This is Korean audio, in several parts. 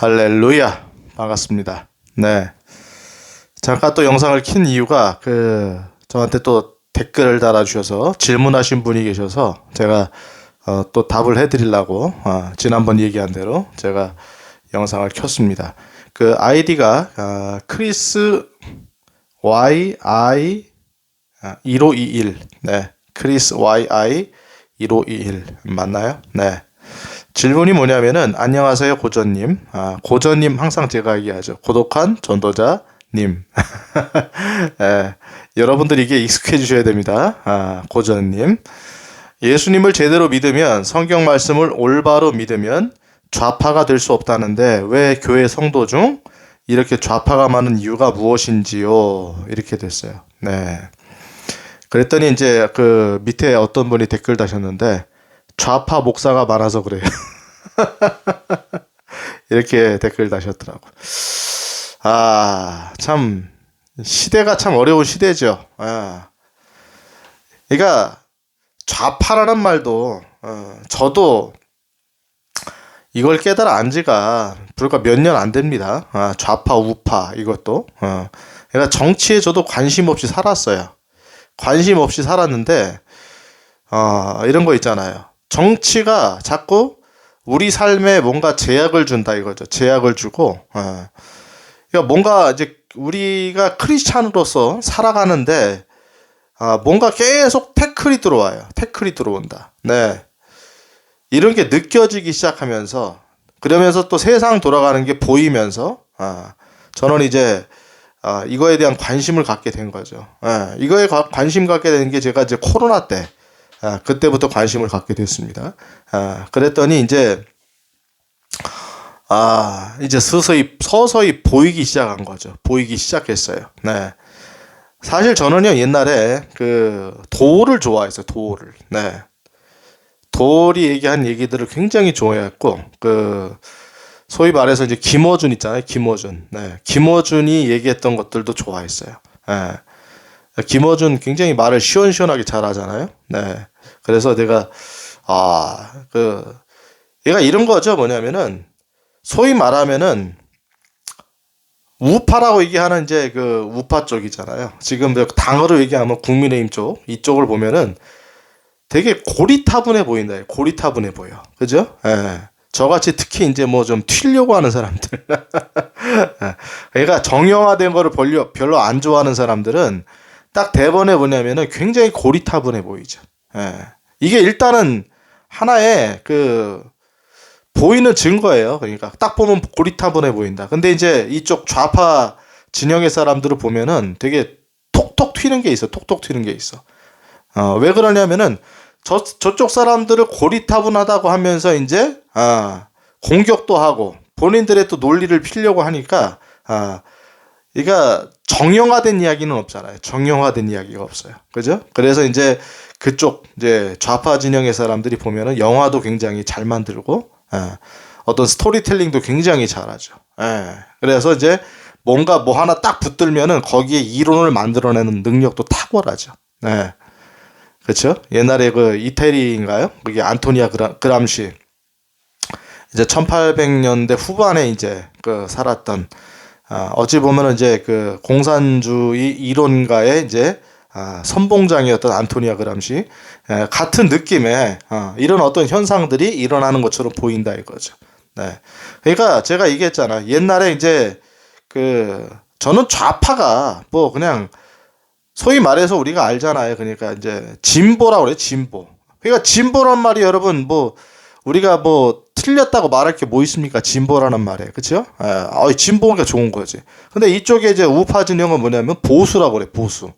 할렐루야. 반갑습니다. 네. 잠깐 또 영상을 킨 이유가 그 저한테 또 댓글을 달아주셔서 질문하신 분이 계셔서 제가 어, 또 답을 해드리려고 어, 지난번 얘기한 대로 제가 영상을 켰습니다. 그 아이디가 어, 크리스 Y I 1521 네 크리스 Y I 1521 맞나요? 네. 질문이 뭐냐면은 안녕하세요 고전님. 아, 고전님 항상 제가 얘기하죠. 고독한 전도자 님. 예, 여러분들 이게 익숙해지셔야 됩니다. 아, 고전님. 예수님을 제대로 믿으면 성경 말씀을 올바로 믿으면 좌파가 될 수 없다는데 왜 교회 성도 중 이렇게 좌파가 많은 이유가 무엇인지요? 이렇게 됐어요. 네. 그랬더니 이제 그 밑에 어떤 분이 댓글 다셨는데 좌파 목사가 많아서 그래요. 이렇게 댓글 다셨더라고. 아, 참, 시대가 참 어려운 시대죠. 아. 그러니까, 좌파라는 말도, 어, 저도 이걸 깨달아 안 지가 불과 몇 년 안 됩니다. 아, 좌파, 우파, 이것도. 어. 그러니까 정치에 저도 관심 없이 살았어요. 관심 없이 살았는데, 어, 이런 거 있잖아요. 정치가 자꾸 우리 삶에 뭔가 제약을 준다 이거죠. 제약을 주고, 어. 그러니까 뭔가 이제 우리가 크리스찬으로서 살아가는데, 아, 뭔가 계속 태클이 들어와요. 태클이 들어온다. 네. 이런 게 느껴지기 시작하면서, 그러면서 또 세상 돌아가는 게 보이면서, 아, 저는 이제, 아, 이거에 대한 관심을 갖게 된 거죠. 예, 이거에 관심 갖게 된 게 제가 이제 코로나 때, 아, 그때부터 관심을 갖게 됐습니다. 아, 그랬더니 이제 아, 이제 서서히 서서히 보이기 시작한 거죠. 보이기 시작했어요. 네. 사실 저는요 옛날에 그 도를 좋아했어요. 도를. 네. 돌이 얘기한 얘기들을 굉장히 좋아했고 그 소위 말해서 이제 김어준 있잖아요. 김어준. 네. 김어준이 얘기했던 것들도 좋아했어요. 네. 김어준 굉장히 말을 시원시원하게 잘하잖아요. 네. 그래서 내가 아, 그 얘가 이런 거죠. 뭐냐면은 소위 말하면은 우파라고 얘기하는 이제 그 우파 쪽이잖아요. 지금 당으로 얘기하면 국민의힘 쪽 이쪽을 보면은 되게 고리타분해 보인다. 고리타분해 보여. 그죠? 예. 저같이 특히 이제 뭐 좀 튀려고 하는 사람들. 예. 그러니까 정형화된 거를 별로, 별로 안 좋아하는 사람들은 딱 대본에 보냐면은 굉장히 고리타분해 보이죠. 예. 이게 일단은 하나의 그 보이는 증거예요. 그러니까 딱 보면 고리타분해 보인다. 근데 이제 이쪽 좌파 진영의 사람들을 보면은 되게 톡톡 튀는 게 있어. 톡톡 튀는 게 있어. 어, 왜 그러냐면은 저 저쪽 사람들을 고리타분하다고 하면서 이제 아, 공격도 하고 본인들의 또 논리를 피려고 하니까 아, 그러니까 정형화된 이야기는 없잖아요. 정형화된 이야기가 없어요. 그죠? 그래서 이제 그쪽 이제 좌파 진영의 사람들이 보면은 영화도 굉장히 잘 만들고 예, 어떤 스토리텔링도 굉장히 잘하죠. 예, 그래서 이제 뭔가 뭐 하나 딱 붙들면은 거기에 이론을 만들어내는 능력도 탁월하죠. 예. 그렇죠? 옛날에 그 이태리인가요? 그게 안토니아 그람, 그람시 이제 1800년대 후반에 이제 그 살았던 아, 어찌 보면은 이제 그 공산주의 이론가의 이제 아, 선봉장이었던 안토니아 그람시 에, 같은 느낌의 어, 이런 어떤 현상들이 일어나는 것처럼 보인다 이거죠. 네. 그러니까 제가 얘기했잖아. 옛날에 이제 그 저는 좌파가 뭐 그냥 소위 말해서 우리가 알잖아요. 그러니까 이제 진보라고 그래 진보. 그러니까 진보란 말이 여러분 뭐 우리가 뭐 틀렸다고 말할 게 뭐 있습니까? 진보라는 말에. 예, 아, 진보가 좋은 거지. 근데 이쪽에 이제 우파 진영은 뭐냐면 보수라고 그래, 보수.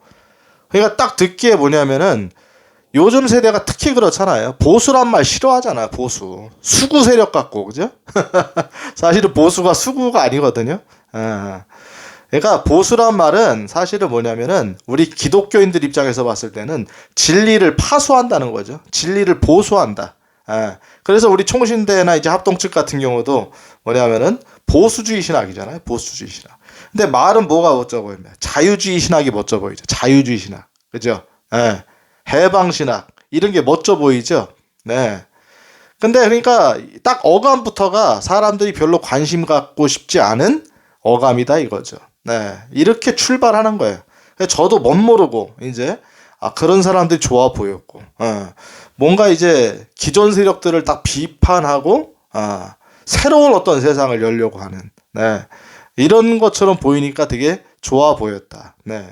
그러니까 딱 듣기에 뭐냐면은 요즘 세대가 특히 그렇잖아요. 보수란 말 싫어하잖아, 보수. 수구 세력 같고, 그죠? 사실은 보수가 수구가 아니거든요. 예. 그러니까 보수란 말은 사실은 뭐냐면은 우리 기독교인들 입장에서 봤을 때는 진리를 파수한다는 거죠. 진리를 보수한다. 예. 그래서 우리 총신대나 이제 합동 측 같은 경우도 뭐냐면은 보수주의 신학이잖아요. 보수주의 신학. 근데 말은 뭐가 멋져 보이냐? 자유주의 신학이 멋져 보이죠. 자유주의 신학. 그죠? 예. 해방 신학. 이런 게 멋져 보이죠? 네. 근데 그러니까 딱 어감부터가 사람들이 별로 관심 갖고 싶지 않은 어감이다 이거죠. 네. 이렇게 출발하는 거예요. 저도 멋 모르고 이제 아 그런 사람들이 좋아 보였고 예. 뭔가 이제 기존 세력들을 딱 비판하고 아 새로운 어떤 세상을 열려고 하는 네. 이런 것처럼 보이니까 되게 좋아 보였다. 네.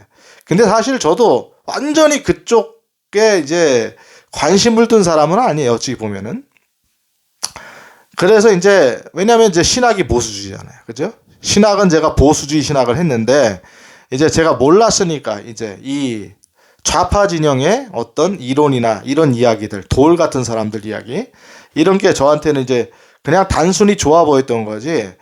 근데 사실 저도 완전히 그쪽에 이제 관심을 둔 사람은 아니에요. 어찌 보면은. 그래서 이제 왜냐하면 이제 신학이 보수주의잖아요. 그죠? 신학은 제가 보수주의 신학을 했는데 이제 제가 몰랐으니까 이제 이 좌파 진영의 어떤 이론이나 이런 이야기들, 돌 같은 사람들 이야기 이런 게 저한테는 이제 그냥 단순히 좋아 보였던 거지.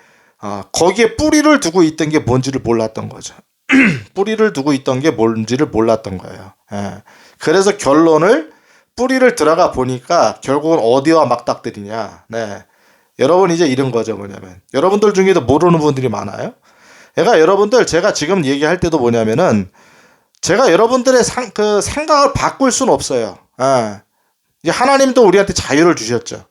어, 거기에 뿌리를 두고 있던 게 뭔지를 몰랐던 거죠. 뿌리를 두고 있던 게 뭔지를 몰랐던 거예요. 예. 그래서 결론을 뿌리를 들어가 보니까 결국은 어디와 맞닥뜨리냐. 네. 여러분 이제 이런 거죠 뭐냐면 여러분들 중에도 모르는 분들이 많아요. 그러니까 여러분들 제가 지금 얘기할 때도 뭐냐면은 제가 여러분들의 상, 그 생각을 바꿀 수는 없어요. 예. 하나님도 우리한테 자유를 주셨죠.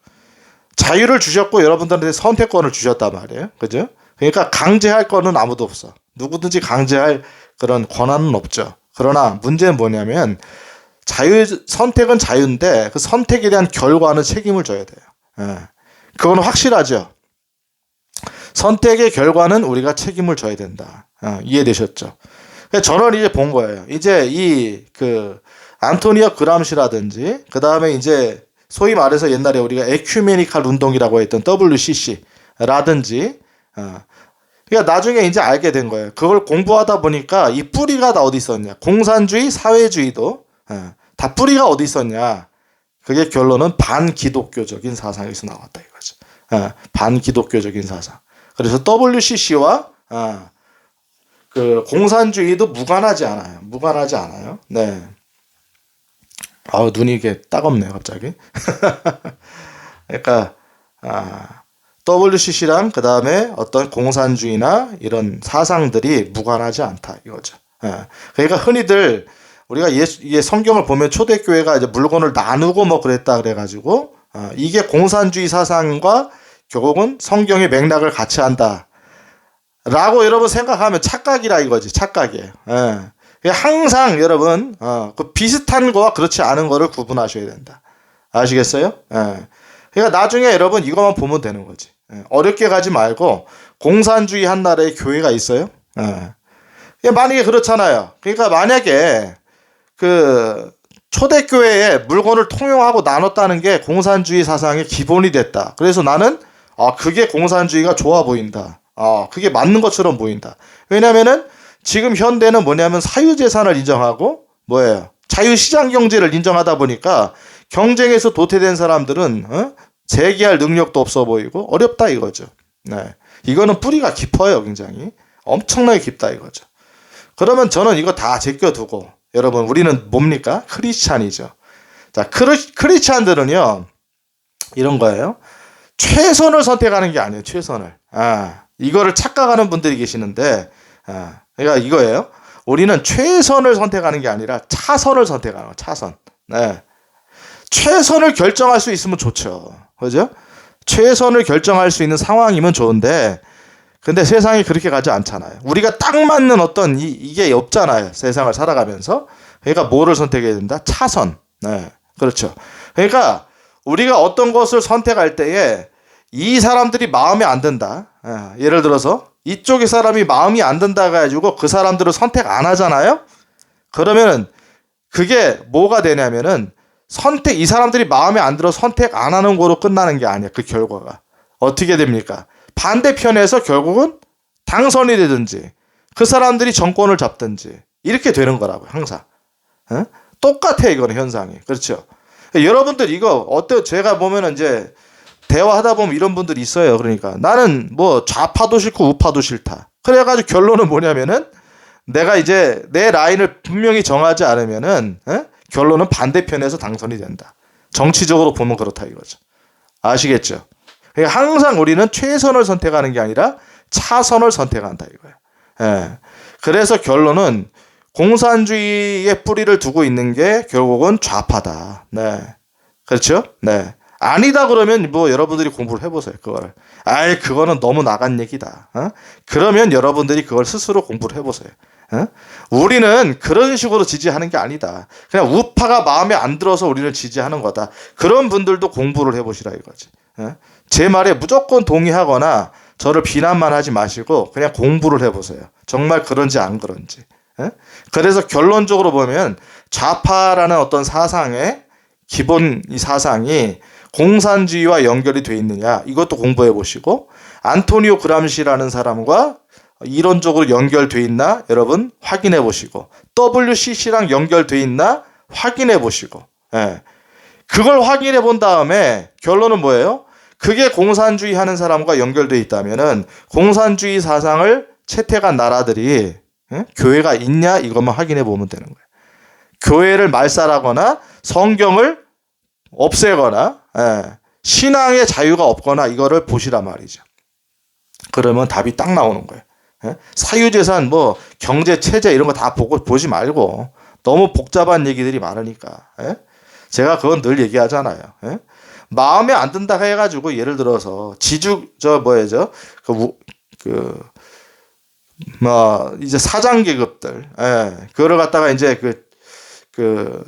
자유를 주셨고 여러분들한테 선택권을 주셨단 말이에요. 그죠? 그러니까 강제할 거는 아무도 없어. 누구든지 강제할 그런 권한은 없죠. 그러나 문제는 뭐냐면 자유 선택은 자유인데 그 선택에 대한 결과는 책임을 져야 돼요. 예. 그건 확실하죠. 선택의 결과는 우리가 책임을 져야 된다. 어, 이해되셨죠? 저는 이제 본 거예요. 이제 이 그 안토니오 그람시라든지 그 다음에 이제 소위 말해서 옛날에 우리가 에큐메니칼 운동이라고 했던 WCC라든지 어, 그러니까 나중에 이제 알게 된 거예요. 그걸 공부하다 보니까 이 뿌리가 다 어디 있었냐? 공산주의, 사회주의도 어, 다 뿌리가 어디 있었냐? 그게 결론은 반기독교적인 사상에서 나왔다 이거죠. 어, 반기독교적인 사상. 그래서 WCC와 어, 그 공산주의도 무관하지 않아요. 무관하지 않아요. 네. 아우 눈이 이게 따갑네요 갑자기. 그러니까 아, WCC랑 그 다음에 어떤 공산주의나 이런 사상들이 무관하지 않다 이거죠. 예. 그러니까 흔히들 우리가 예, 예 성경을 보면 초대교회가 이제 물건을 나누고 뭐 그랬다 그래가지고 어, 이게 공산주의 사상과 결국은 성경의 맥락을 같이 한다. 라고 여러분 생각하면 착각이라 이거지 착각이에요. 예. 항상 여러분 어, 그 비슷한 거와 그렇지 않은 거를 구분하셔야 된다. 아시겠어요? 예. 그러니까 나중에 여러분 이것만 보면 되는 거지. 예. 어렵게 가지 말고 공산주의 한 나라에 교회가 있어요. 예. 만약에 그렇잖아요. 그러니까 만약에 그 초대교회에 물건을 통용하고 나눴다는 게 공산주의 사상의 기본이 됐다. 그래서 나는 아 그게 공산주의가 좋아 보인다. 아 그게 맞는 것처럼 보인다. 왜냐면은 지금 현대는 뭐냐면 사유재산을 인정하고 뭐예요? 자유시장 경제를 인정하다 보니까 경쟁에서 도태된 사람들은 어? 재기할 능력도 없어 보이고 어렵다 이거죠. 네. 이거는 뿌리가 깊어요, 굉장히. 엄청나게 깊다 이거죠. 그러면 저는 이거 다 제껴두고 여러분 우리는 뭡니까? 크리스찬이죠. 자, 크리, 크리스찬들은요. 이런 거예요. 최선을 선택하는 게 아니에요. 최선을. 아, 이거를 착각하는 분들이 계시는데 아, 그러니까 이거예요. 우리는 최선을 선택하는 게 아니라 차선을 선택하는 거예요. 차선. 네. 최선을 결정할 수 있으면 좋죠. 그죠? 최선을 결정할 수 있는 상황이면 좋은데 근데 세상이 그렇게 가지 않잖아요. 우리가 딱 맞는 어떤 이, 이게 없잖아요. 세상을 살아가면서. 그러니까 뭐를 선택해야 된다? 차선. 네. 그렇죠. 그러니까 우리가 어떤 것을 선택할 때에 이 사람들이 마음에 안 든다. 예, 예를 들어서 이쪽의 사람이 마음이 안 든다 가지고 그 사람들을 선택 안 하잖아요. 그러면은 그게 뭐가 되냐면은 선택 이 사람들이 마음에 안 들어 선택 안 하는 거로 끝나는 게 아니야. 그 결과가 어떻게 됩니까? 반대편에서 결국은 당선이 되든지 그 사람들이 정권을 잡든지 이렇게 되는 거라고 항상. 어? 똑같아 이거는 현상이 그렇죠. 여러분들 이거 어때? 제가 보면은 이제 대화하다 보면 이런 분들이 있어요. 그러니까 나는 뭐 좌파도 싫고 우파도 싫다. 그래가지고 결론은 뭐냐면은 내가 이제 내 라인을 분명히 정하지 않으면은 에? 결론은 반대편에서 당선이 된다. 정치적으로 보면 그렇다 이거죠. 아시겠죠? 그러니까 항상 우리는 최선을 선택하는 게 아니라 차선을 선택한다 이거예요. 예. 그래서 결론은 공산주의의 뿌리를 두고 있는 게 결국은 좌파다. 네. 그렇죠? 네. 아니다 그러면 뭐 여러분들이 공부를 해보세요 그거를. 아이 그거는 너무 나간 얘기다. 어? 그러면 여러분들이 그걸 스스로 공부를 해보세요. 어? 우리는 그런 식으로 지지하는 게 아니다. 그냥 우파가 마음에 안 들어서 우리를 지지하는 거다. 그런 분들도 공부를 해보시라 이거지. 어? 제 말에 무조건 동의하거나 저를 비난만 하지 마시고 그냥 공부를 해보세요. 정말 그런지 안 그런지. 예? 그래서 결론적으로 보면 좌파라는 어떤 사상의 기본 이 사상이 공산주의와 연결이 돼 있느냐 이것도 공부해 보시고 안토니오 그람시라는 사람과 이론적으로 연결돼 있나 여러분 확인해 보시고 WCC랑 연결돼 있나 확인해 보시고 예. 그걸 확인해 본 다음에 결론은 뭐예요? 그게 공산주의 하는 사람과 연결돼 있다면은 공산주의 사상을 채택한 나라들이 예? 교회가 있냐 이것만 확인해 보면 되는 거예요. 교회를 말살하거나 성경을 없애거나 예, 신앙의 자유가 없거나 이거를 보시란 말이죠. 그러면 답이 딱 나오는 거예요. 예? 사유재산 뭐 경제 체제 이런 거 다 보고 보지 말고 너무 복잡한 얘기들이 많으니까 예? 제가 그건 늘 얘기하잖아요. 예? 마음에 안 든다 해가지고 예를 들어서 지주 저 뭐예요 그그 뭐 이제 사장 계급들 예, 그거를 갖다가 이제 그 그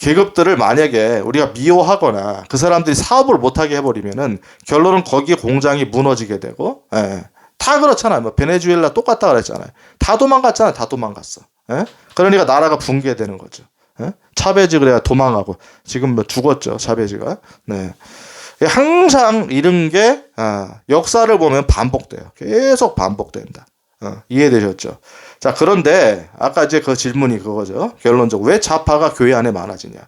계급들을 만약에 우리가 미워하거나 그 사람들이 사업을 못하게 해버리면은 결론은 거기에 공장이 무너지게 되고 예, 다 그렇잖아요. 뭐 베네수엘라 똑같다 그랬잖아요. 다 도망갔잖아요. 다 도망갔어. 예? 그러니까 나라가 붕괴되는 거죠. 예? 차베지 그래야 도망가고 지금 뭐 죽었죠. 차베지가. 네. 항상 이런 게 아, 역사를 보면 반복돼요. 계속 반복된다. 어, 이해되셨죠? 자, 그런데 아까 이제 그 질문이 그거죠. 결론적 으로 왜 좌파가 교회 안에 많아지냐?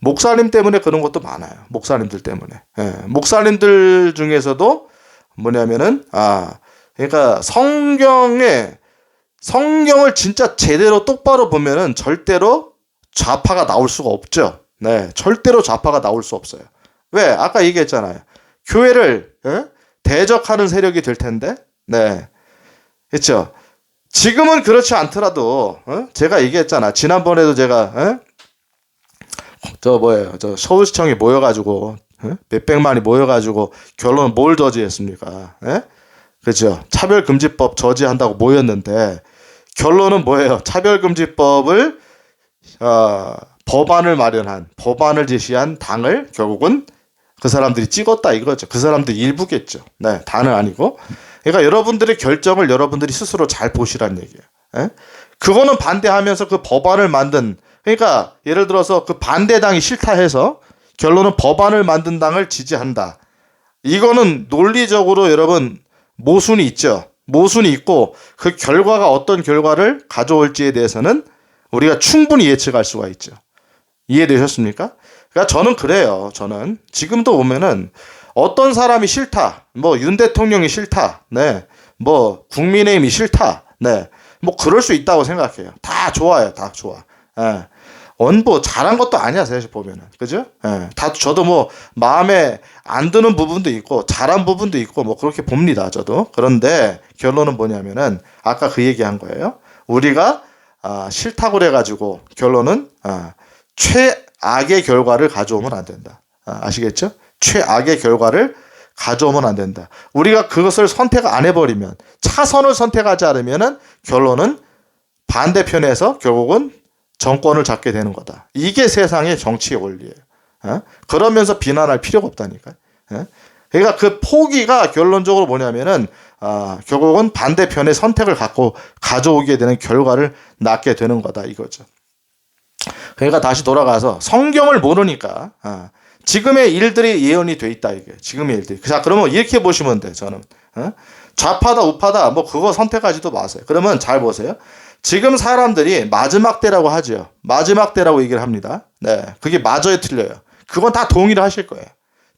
목사님 때문에 그런 것도 많아요. 목사님들 때문에. 예, 목사님들 중에서도 뭐냐면은 아, 그러니까 성경에 성경을 진짜 제대로 똑바로 보면은 절대로 좌파가 나올 수가 없죠. 네, 절대로 좌파가 나올 수 없어요. 왜? 아까 얘기했잖아요. 교회를 예? 대적하는 세력이 될 텐데, 네, 그렇죠. 지금은 그렇지 않더라도 어? 제가 얘기했잖아. 지난번에도 제가 어? 저 뭐예요? 저 서울시청에 모여가지고 어? 몇 백만이 모여가지고 결론은 뭘 저지했습니까? 예? 그렇죠. 차별금지법 저지한다고 모였는데 결론은 뭐예요? 차별금지법을 어, 법안을 마련한 법안을 제시한 당을 결국은 그 사람들이 찍었다 이거죠. 그 사람들 일부겠죠. 네, 다는 아니고. 그러니까 여러분들의 결정을 여러분들이 스스로 잘 보시란 얘기예요. 예? 그거는 반대하면서 그 법안을 만든 그러니까 예를 들어서 그 반대당이 싫다 해서 결론은 법안을 만든 당을 지지한다. 이거는 논리적으로 여러분 모순이 있죠. 모순이 있고 그 결과가 어떤 결과를 가져올지에 대해서는 우리가 충분히 예측할 수가 있죠. 이해되셨습니까? 그러니까 저는 그래요. 저는 지금도 보면은 어떤 사람이 싫다. 뭐 윤 대통령이 싫다. 네. 뭐 국민의힘이 싫다. 네. 뭐 그럴 수 있다고 생각해요. 다 좋아요. 다 좋아. 예. 원보 잘한 것도 아니야 사실 보면은 그죠? 예. 다 저도 뭐 마음에 안 드는 부분도 있고 잘한 부분도 있고 뭐 그렇게 봅니다 저도 그런데 결론은 뭐냐면은 아까 그 얘기한 거예요 우리가 아, 싫다고 그래가지고 결론은 아, 최 악의 결과를 가져오면 안 된다 아, 아시겠죠? 최악의 결과를 가져오면 안 된다. 우리가 그것을 선택 안 해버리면 차선을 선택하지 않으면은 결론은 반대편에서 결국은 정권을 잡게 되는 거다. 이게 세상의 정치의 원리예요. 어? 그러면서 비난할 필요가 없다니까. 어? 그러니까 그 포기가 결론적으로 뭐냐면은 아, 결국은 반대편의 선택을 갖고 가져오게 되는 결과를 낳게 되는 거다 이거죠. 그러니까 다시 돌아가서 성경을 모르니까 아, 지금의 일들이 예언이 돼 있다 이게. 지금의 일들이. 자 그러면 이렇게 보시면 돼 저는. 어? 좌파다 우파다 뭐 그거 선택하지도 마세요. 그러면 잘 보세요. 지금 사람들이 마지막 때라고 하죠. 마지막 때라고 얘기를 합니다. 네 그게 맞아요 틀려요? 그건 다 동의를 하실 거예요.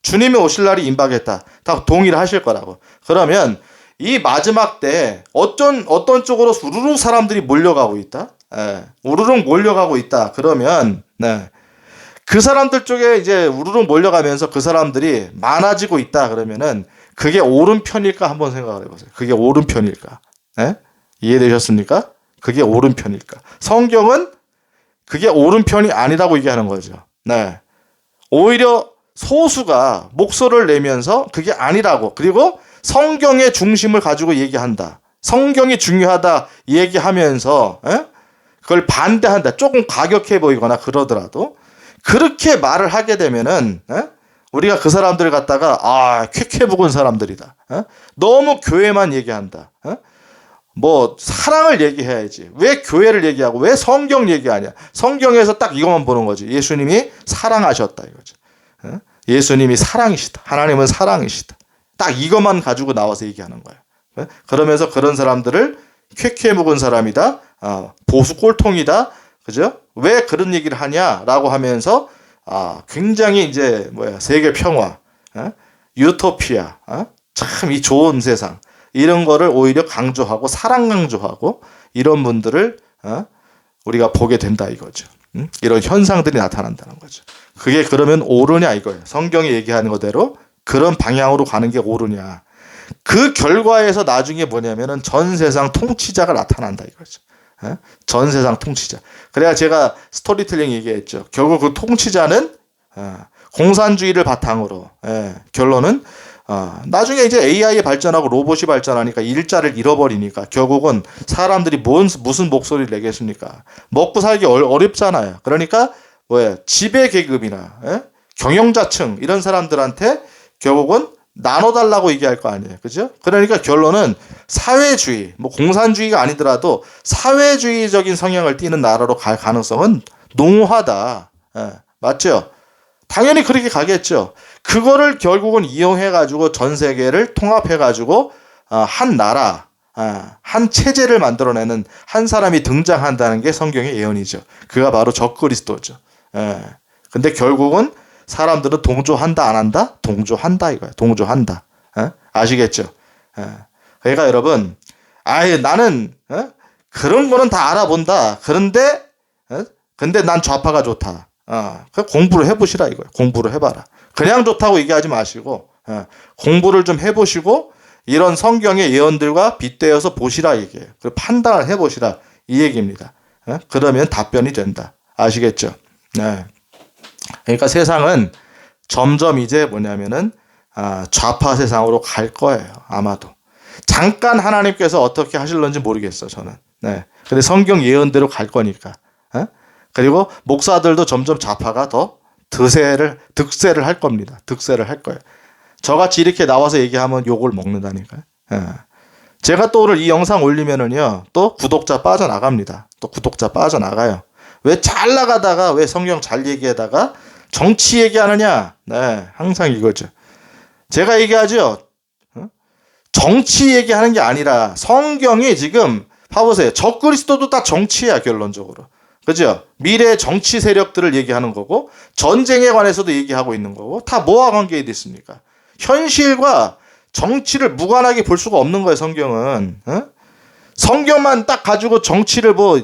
주님이 오실 날이 임박했다. 다 동의를 하실 거라고. 그러면 이 마지막 때 어떤 어떤 쪽으로 우르르 사람들이 몰려가고 있다 예, 우르르 몰려가고 있다 그러면 네. 그 사람들 쪽에 이제 우르르 몰려가면서 그 사람들이 많아지고 있다 그러면은 그게 옳은 편일까 한번 생각을 해보세요. 그게 옳은 편일까? 네? 이해되셨습니까? 그게 옳은 편일까? 성경은 그게 옳은 편이 아니라고 얘기하는 거죠. 네. 오히려 소수가 목소리를 내면서 그게 아니라고 그리고 성경의 중심을 가지고 얘기한다. 성경이 중요하다 얘기하면서 에? 그걸 반대한다. 조금 과격해 보이거나 그러더라도 그렇게 말을 하게 되면은 에? 우리가 그 사람들 갖다가 아 쾌쾌 묵은 사람들이다. 에? 너무 교회만 얘기한다. 에? 뭐 사랑을 얘기해야지. 왜 교회를 얘기하고 왜 성경 얘기하냐? 성경에서 딱 이것만 보는 거지. 예수님이 사랑하셨다 이거죠. 에? 예수님이 사랑이시다. 하나님은 사랑이시다. 딱 이것만 가지고 나와서 얘기하는 거예요. 예? 그러면서 그런 사람들을 쾌쾌 묵은 사람이다. 아, 보수 꼴통이다. 그죠? 왜 그런 얘기를 하냐라고 하면서 아, 굉장히 이제 뭐야 세계 평화, 어? 유토피아, 어? 참이 좋은 세상 이런 거를 오히려 강조하고 사랑 강조하고 이런 분들을 어? 우리가 보게 된다 이거죠. 음? 이런 현상들이 나타난다는 거죠. 그게 그러면 옳으냐 이거예요. 성경이 얘기하는 거대로 그런 방향으로 가는 게 옳으냐. 그 결과에서 나중에 뭐냐면은 전 세상 통치자가 나타난다 이거죠. 예? 전 세상 통치자. 그래야 제가 스토리텔링 얘기했죠. 결국 그 통치자는 어, 공산주의를 바탕으로 예, 결론은 어, 나중에 이제 AI에 발전하고 로봇이 발전하니까 일자를 잃어버리니까 결국은 사람들이 뭔 무슨 목소리를 내겠습니까? 먹고 살기 어, 어렵잖아요. 그러니까 뭐야 지배 계급이나 예? 경영자층 이런 사람들한테 결국은 나눠달라고 얘기할 거 아니에요. 그죠? 그러니까 결론은 사회주의, 뭐 공산주의가 아니더라도 사회주의적인 성향을 띠는 나라로 갈 가능성은 농후하다. 예, 맞죠? 당연히 그렇게 가겠죠. 그거를 결국은 이용해가지고 전 세계를 통합해가지고 어, 한 나라, 어, 한 체제를 만들어내는 한 사람이 등장한다는 게 성경의 예언이죠. 그가 바로 적그리스도죠. 예. 근데 결국은 사람들은 동조한다 안 한다? 동조한다 이거야. 동조한다. 어? 아시겠죠? 어. 그러니까 여러분, 아예 나는 어? 그런 거는 다 알아본다. 그런데 어? 근데 난 좌파가 좋다. 어, 그 공부를 해보시라 이거예요. 공부를 해봐라. 그냥 좋다고 얘기하지 마시고 어, 공부를 좀 해보시고 이런 성경의 예언들과 빗대어서 보시라 이게요. 그 판단을 해보시라 이 얘기입니다. 어? 그러면 답변이 된다. 아시겠죠? 네. 그러니까 세상은 점점 이제 뭐냐면은 아, 좌파 세상으로 갈 거예요. 아마도. 잠깐 하나님께서 어떻게 하실런지 모르겠어, 저는. 네. 근데 성경 예언대로 갈 거니까. 어? 그리고 목사들도 점점 좌파가 더 드세를, 득세를 할 겁니다. 득세를 할 거예요. 저같이 이렇게 나와서 얘기하면 욕을 먹는다니까요. 예. 제가 또 오늘 이 영상 올리면은요, 또 구독자 빠져나갑니다. 또 구독자 빠져나가요. 왜 잘 나가다가, 왜 성경 잘 얘기하다가 정치 얘기하느냐? 네, 항상 이거죠. 제가 얘기하죠. 어? 정치 얘기하는 게 아니라 성경이 지금 봐보세요. 적그리스도도 다 정치야 결론적으로. 그죠? 미래 정치 세력들을 얘기하는 거고 전쟁에 관해서도 얘기하고 있는 거고 다 뭐와 관계돼 있습니까? 현실과 정치를 무관하게 볼 수가 없는 거예요. 성경은. 어? 성경만 딱 가지고 정치를 뭐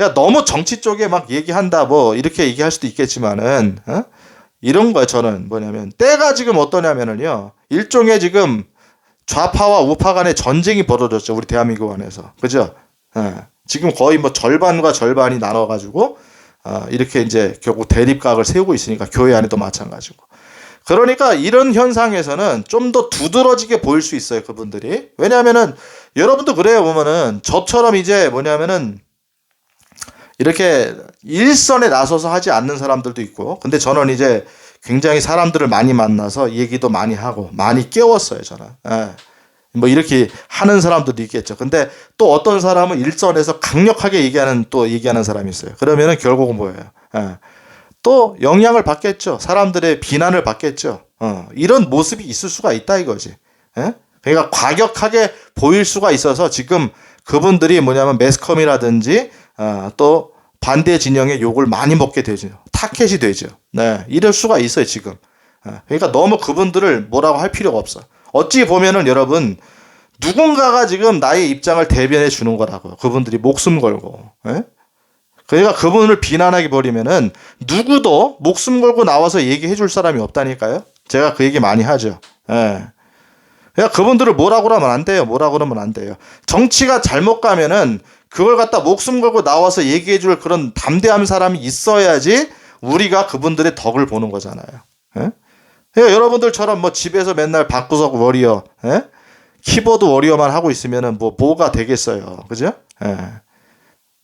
야, 너무 정치 쪽에 막 얘기한다, 뭐, 이렇게 얘기할 수도 있겠지만은, 어? 이런 거예요, 저는. 뭐냐면, 때가 지금 어떠냐면은요, 일종의 지금 좌파와 우파 간의 전쟁이 벌어졌죠, 우리 대한민국 안에서. 그죠? 예. 지금 거의 뭐 절반과 절반이 나눠가지고, 어, 이렇게 이제 결국 대립각을 세우고 있으니까, 교회 안에도 마찬가지고. 그러니까 이런 현상에서는 좀 더 두드러지게 보일 수 있어요, 그분들이. 왜냐하면은, 여러분도 그래요, 보면은, 저처럼 이제 뭐냐면은, 이렇게 일선에 나서서 하지 않는 사람들도 있고, 근데 저는 이제 굉장히 사람들을 많이 만나서 얘기도 많이 하고, 많이 깨웠어요, 저는. 예. 뭐 이렇게 하는 사람들도 있겠죠. 근데 또 어떤 사람은 일선에서 강력하게 얘기하는 또 얘기하는 사람이 있어요. 그러면은 결국은 뭐예요? 예. 또 영향을 받겠죠. 사람들의 비난을 받겠죠. 어, 이런 모습이 있을 수가 있다 이거지. 예? 그러니까 과격하게 보일 수가 있어서 지금 그분들이 뭐냐면 매스컴이라든지 어, 또 반대 진영의 욕을 많이 먹게 되죠. 타켓이 되죠. 네, 이럴 수가 있어요 지금. 어, 그러니까 너무 그분들을 뭐라고 할 필요가 없어. 어찌 보면은 여러분 누군가가 지금 나의 입장을 대변해 주는 거라고요. 그분들이 목숨 걸고. 예? 그러니까 그분을 비난하게 버리면은 누구도 목숨 걸고 나와서 얘기해 줄 사람이 없다니까요. 제가 그 얘기 많이 하죠. 예. 그러니까 그분들을 뭐라고 그러면 안 돼요. 뭐라고 그러면 안 돼요. 정치가 잘못 가면은 그걸 갖다 목숨 걸고 나와서 얘기해 줄 그런 담대한 사람이 있어야지 우리가 그분들의 덕을 보는 거잖아요. 예? 그러니까 여러분들처럼 뭐 집에서 맨날 방구석 워리어, 예? 키보드 워리어만 하고 있으면은 뭐 뭐가 되겠어요, 그죠? 예.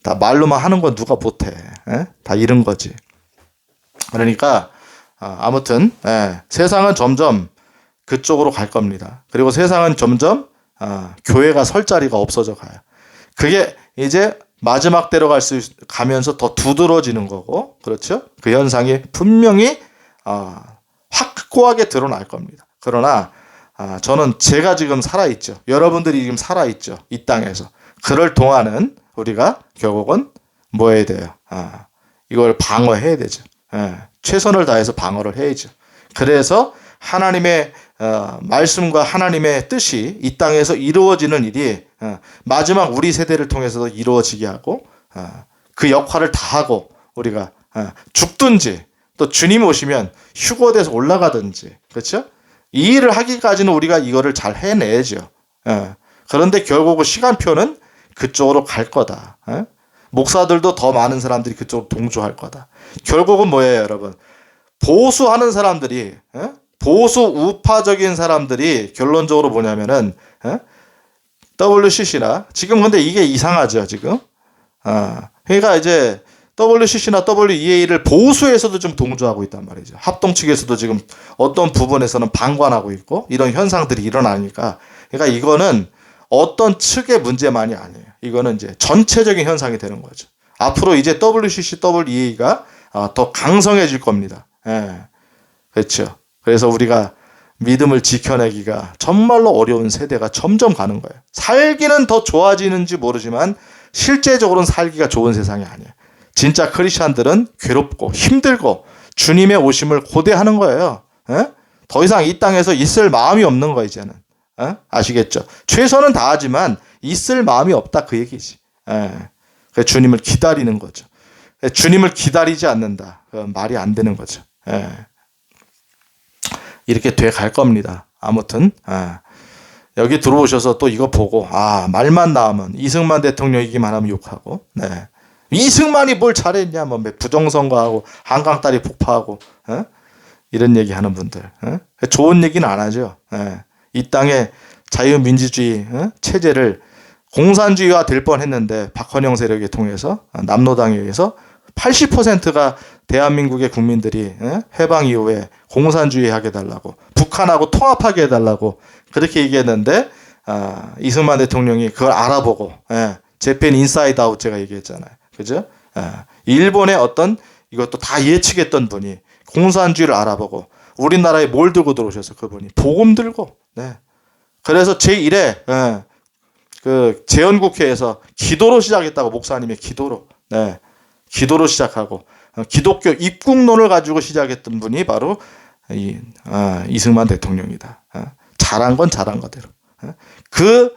다 말로만 하는 건 누가 못해, 예? 다 이런 거지. 그러니까 아, 아무튼 예, 세상은 점점 그쪽으로 갈 겁니다. 그리고 세상은 점점 아, 교회가 설 자리가 없어져 가요. 그게 이제 마지막 때로 갈 수 가면서 더 두드러지는 거고, 그렇죠? 그 현상이 분명히 아, 확고하게 드러날 겁니다. 그러나 아, 저는 제가 지금 살아 있죠. 여러분들이 지금 살아 있죠. 이 땅에서. 그럴 동안은 우리가 결국은 뭐 해야 돼요? 아, 이걸 방어해야 되죠. 예, 최선을 다해서 방어를 해야죠. 그래서 하나님의 어, 말씀과 하나님의 뜻이 이 땅에서 이루어지는 일이 어, 마지막 우리 세대를 통해서도 이루어지게 하고 어, 그 역할을 다 하고 우리가 어, 죽든지 또 주님 오시면 휴거돼서 올라가든지 그렇죠? 이 일을 하기까지는 우리가 이거를 잘 해내죠. 예. 그런데 결국은 시간표는 그쪽으로 갈 거다. 예? 목사들도 더 많은 사람들이 그쪽으로 동조할 거다. 결국은 뭐예요, 여러분? 보수하는 사람들이 예? 보수 우파적인 사람들이 결론적으로 뭐냐면은 예? WCC나 지금 근데 이게 이상하죠, 지금. 아, 그러니까 이제 WCC나 WEA를 보수에서도 좀 동조하고 있단 말이죠. 합동 측에서도 지금 어떤 부분에서는 방관하고 있고 이런 현상들이 일어나니까 그러니까 이거는 어떤 측의 문제만이 아니에요. 이거는 이제 전체적인 현상이 되는 거죠. 앞으로 이제 WCC, WEA가 어, 더 강성해질 겁니다. 예. 그렇죠. 그래서 우리가 믿음을 지켜내기가 정말로 어려운 세대가 점점 가는 거예요. 살기는 더 좋아지는지 모르지만 실제적으로는 살기가 좋은 세상이 아니에요. 진짜 크리스천들은 괴롭고 힘들고 주님의 오심을 고대하는 거예요. 예? 더 이상 이 땅에서 있을 마음이 없는 거 이제는. 예? 아시겠죠? 최선은 다하지만 있을 마음이 없다 그 얘기지. 예. 그래서 주님을 기다리는 거죠. 주님을 기다리지 않는다. 그 말이 안 되는 거죠. 예. 이렇게 돼 갈 겁니다. 아무튼 예. 여기 들어오셔서 또 이거 보고 아 말만 나오면 이승만 대통령이기만 하면 욕하고 네. 이승만이 뭘 잘했냐 뭐 부정선거하고 한강 다리 폭파하고 예? 이런 얘기 하는 분들 예? 좋은 얘기는 안 하죠. 예. 이 땅에 자유민주주의 예? 체제를 공산주의화 될 뻔했는데 박헌영 세력에 통해서 남로당에 의해서 80%가 대한민국의 국민들이 예? 해방 이후에 공산주의 하게 달라고 북한하고 통합하게 해달라고 그렇게 얘기했는데 아, 이승만 대통령이 그걸 알아보고 예, 재팬 인사이드 아웃 제가 얘기했잖아요. 그죠? 예, 일본의 어떤 이것도 다 예측했던 분이 공산주의를 알아보고 우리나라에 뭘 들고 들어오셔서 그분이 복음 들고 네. 그래서 제1회 예, 그 재헌국회에서 기도로 시작했다고 목사님의 기도로 네. 기도로 시작하고 어, 기독교 입국론을 가지고 시작했던 분이 바로 이, 아, 이승만 대통령이다. 어, 잘한 건 잘한 거대로. 어, 그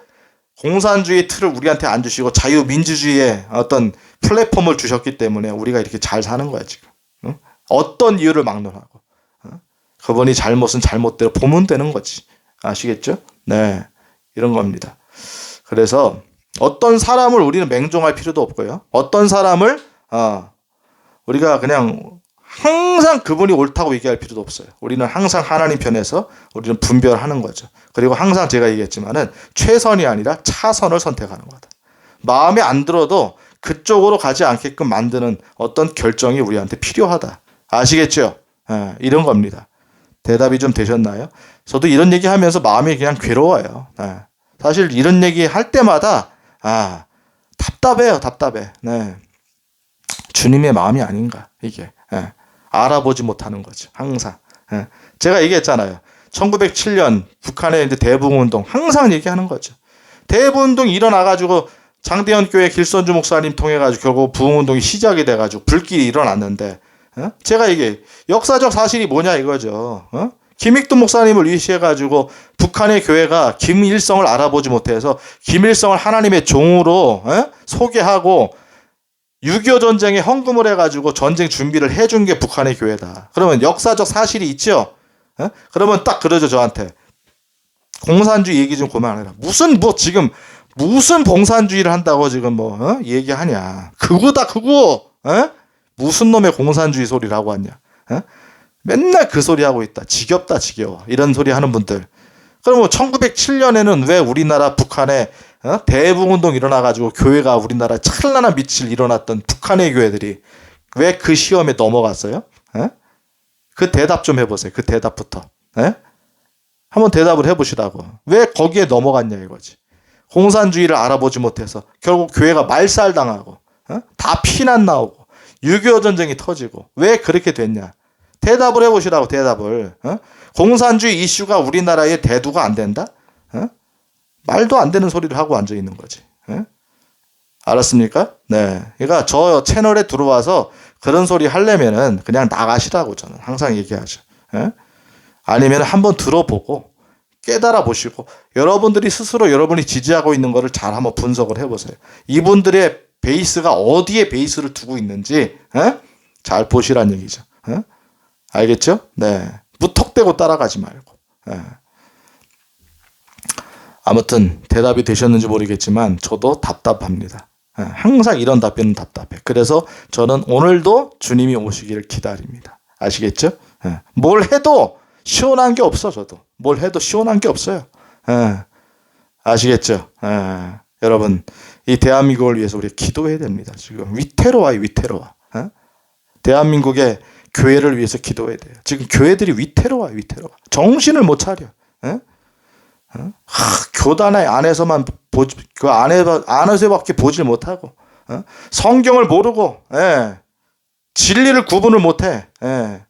공산주의 틀을 우리한테 안 주시고 자유민주주의의 어떤 플랫폼을 주셨기 때문에 우리가 이렇게 잘 사는 거야 지금. 어? 어떤 이유를 막론하고 어? 그분이 잘못은 잘못대로 보면 되는 거지. 아시겠죠? 네, 이런 겁니다. 그래서 어떤 사람을 우리는 맹종할 필요도 없고요. 어떤 사람을 어, 우리가 그냥 항상 그분이 옳다고 얘기할 필요도 없어요. 우리는 항상 하나님 편에서 우리는 분별하는 거죠. 그리고 항상 제가 얘기했지만은 최선이 아니라 차선을 선택하는 거다. 마음에 안 들어도 그쪽으로 가지 않게끔 만드는 어떤 결정이 우리한테 필요하다. 아시겠죠? 예, 이런 겁니다. 대답이 좀 되셨나요? 저도 이런 얘기 하면서 마음이 그냥 괴로워요. 예. 사실 이런 얘기 할 때마다, 아, 답답해요, 답답해. 네. 주님의 마음이 아닌가, 이게. 예. 알아보지 못하는 거죠. 항상. 예. 제가 얘기했잖아요. 1907년 북한의 이제 대붕운동 항상 얘기하는 거죠. 대붕운동 일어나 가지고 장대현 교회 길선주 목사님 통해 가지고 결국 부흥운동이 시작이 돼 가지고 불길이 일어났는데 어? 제가 이게 역사적 사실이 뭐냐 이거죠. 어? 김익돈 목사님을 위시해 가지고 북한의 교회가 김일성을 알아보지 못해서 김일성을 하나님의 종으로 어? 소개하고 6.25 전쟁에 헌금을 해가지고 전쟁 준비를 해준 게 북한의 교회다. 그러면 역사적 사실이 있죠? 어? 그러면 딱 그러죠, 저한테. 공산주의 얘기 좀 그만해라. 무슨 뭐 지금 무슨 봉산주의를 한다고 지금 뭐 어? 얘기하냐. 그거다 그거. 어? 무슨 놈의 공산주의 소리라고 하냐. 어? 맨날 그 소리 하고 있다. 지겹다, 지겨워. 이런 소리 하는 분들. 그럼 뭐 1907년에는 왜 우리나라 북한에 어? 대북운동 일어나가지고 교회가 우리나라에 찬란한 빛을 일어났던 북한의 교회들이 왜 그 시험에 넘어갔어요? 예? 그 대답 좀 해보세요. 그 대답부터. 예? 한번 대답을 해보시라고. 왜 거기에 넘어갔냐 이거지. 공산주의를 알아보지 못해서 결국 교회가 말살당하고 어? 다 피난 나오고 6.25 전쟁이 터지고 왜 그렇게 됐냐. 대답을 해보시라고 대답을. 어? 공산주의 이슈가 우리나라에 대두가 안 된다? 어? 말도 안 되는 소리를 하고 앉아 있는 거지. 예? 알았습니까? 네. 그러니까 저 채널에 들어와서 그런 소리 하려면은 그냥 나가시라고 저는 항상 얘기하죠. 예? 아니면 한번 들어보고 깨달아 보시고 여러분들이 스스로 여러분이 지지하고 있는 거를 잘 한번 분석을 해보세요. 이분들의 베이스가 어디에 베이스를 두고 있는지 예? 잘 보시란 얘기죠. 예? 알겠죠? 네. 무턱대고 따라가지 말고. 예. 아무튼 대답이 되셨는지 모르겠지만 저도 답답합니다. 예, 항상 이런 답변은 답답해. 그래서 저는 오늘도 주님이 오시기를 기다립니다. 아시겠죠? 예, 뭘 해도 시원한 게 없어 저도. 뭘 해도 시원한 게 없어요. 예, 아시겠죠? 예, 여러분 이 대한민국을 위해서 우리 기도해야 됩니다. 지금 위태로워요 위태로워. 예? 대한민국의 교회를 위해서 기도해야 돼요. 지금 교회들이 위태로워요 위태로워. 정신을 못 차려. 예? 하, 교단의 안에서만 보지, 그 안에 안에서밖에 보질 못하고 어? 성경을 모르고 예. 진리를 구분을 못해. 예.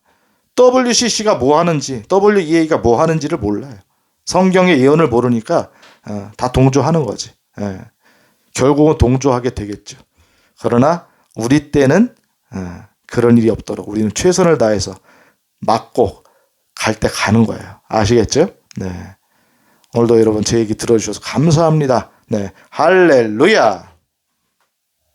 WCC가 뭐 하는지, WEA가 뭐 하는지를 몰라요. 성경의 예언을 모르니까 어, 다 동조하는 거지. 예. 결국은 동조하게 되겠죠. 그러나 우리 때는 어, 그런 일이 없도록 우리는 최선을 다해서 막고 갈 때 가는 거예요. 아시겠죠? 네. 오늘도 여러분 제 얘기 들어주셔서 감사합니다. 네. 할렐루야!